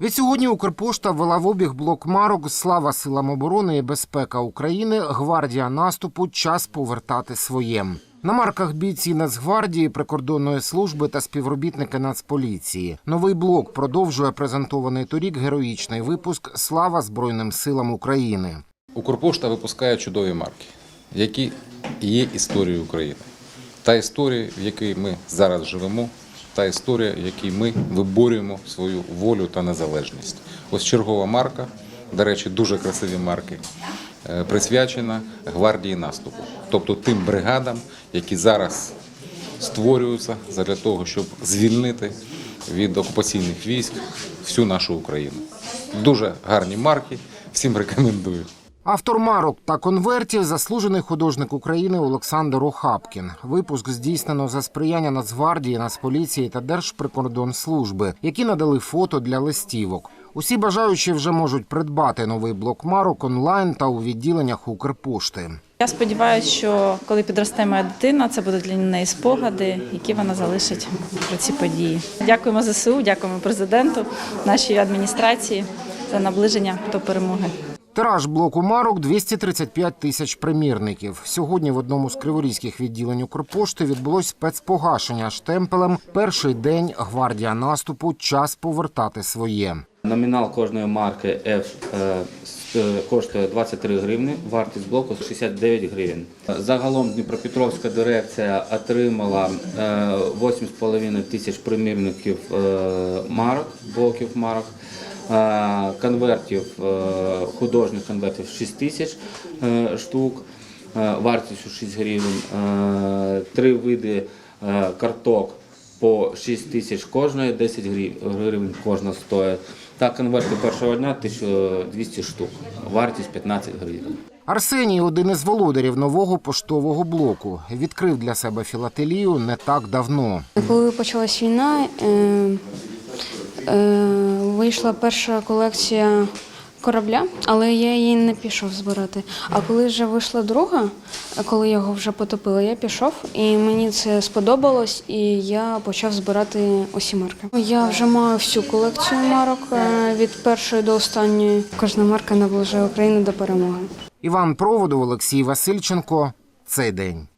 Відсьогодні Укрпошта ввела в обіг блок марок Слава силам оборони і безпека України. Гвардія наступу. Час повертати своє. На марках бійці Нацгвардії, прикордонної служби та співробітники Нацполіції. Новий блок продовжує презентований торік героїчний випуск Слава Збройним силам України. Укрпошта випускає чудові марки, які є історією України. Та історія, в якій ми зараз живемо, та історія, в якій ми виборюємо свою волю та незалежність. Ось чергова марка, до речі, дуже красиві марки, е, присвячена гвардії наступу, тобто тим бригадам, які зараз створюються для того, щоб звільнити від окупаційних військ всю нашу Україну. Дуже гарні марки, всім рекомендую. Автор марок та конвертів заслужений художник України Олександр Охапкін. Випуск здійснено за сприяння Нацгвардії, Нацполіції та Держприкордонслужби, які надали фото для листівок. Усі бажаючі вже можуть придбати новий блок марок онлайн та у відділеннях Укрпошти. Я сподіваюся, що коли підросте моя дитина, це будуть для неї спогади, які вона залишить про ці події. Дякуємо ЗСУ, дякуємо президенту, нашій адміністрації за наближення до перемоги. Тираж блоку марок 235 тисяч примірників. Сьогодні в одному з криворізьких відділень Укрпошти відбулось спецпогашення штемпелем. Перший день гвардія наступу. Час повертати своє. Номінал кожної марки F е, е, коштує 23 гривні, вартість блоку 69 гривень. Загалом Дніпропетровська дирекція отримала е, 8,5 тисяч примірників е, марок, блоків марок, е, конвертів, е, художніх конвертів 6 тисяч е, штук, е, вартістю 6 гривень, три види карток по 6 тисяч кожної, 10 гривень кожна стоїть. Та конверти першого дня 1200 штук, вартість 15 гривень. Арсеній, один із володарів нового поштового блоку, відкрив для себе філателію не так давно. Коли почалась війна, е, е, вийшла перша колекція корабля, але я її не пішов збирати. А коли вже вийшла друга, коли його вже потопили, я пішов, і мені це сподобалось, і я почав збирати усі марки. Я вже маю всю колекцію марок е, від першої до останньої. Кожна марка наближає Україну до перемоги. Іван Проводов, Олексій Васильченко. Цей день.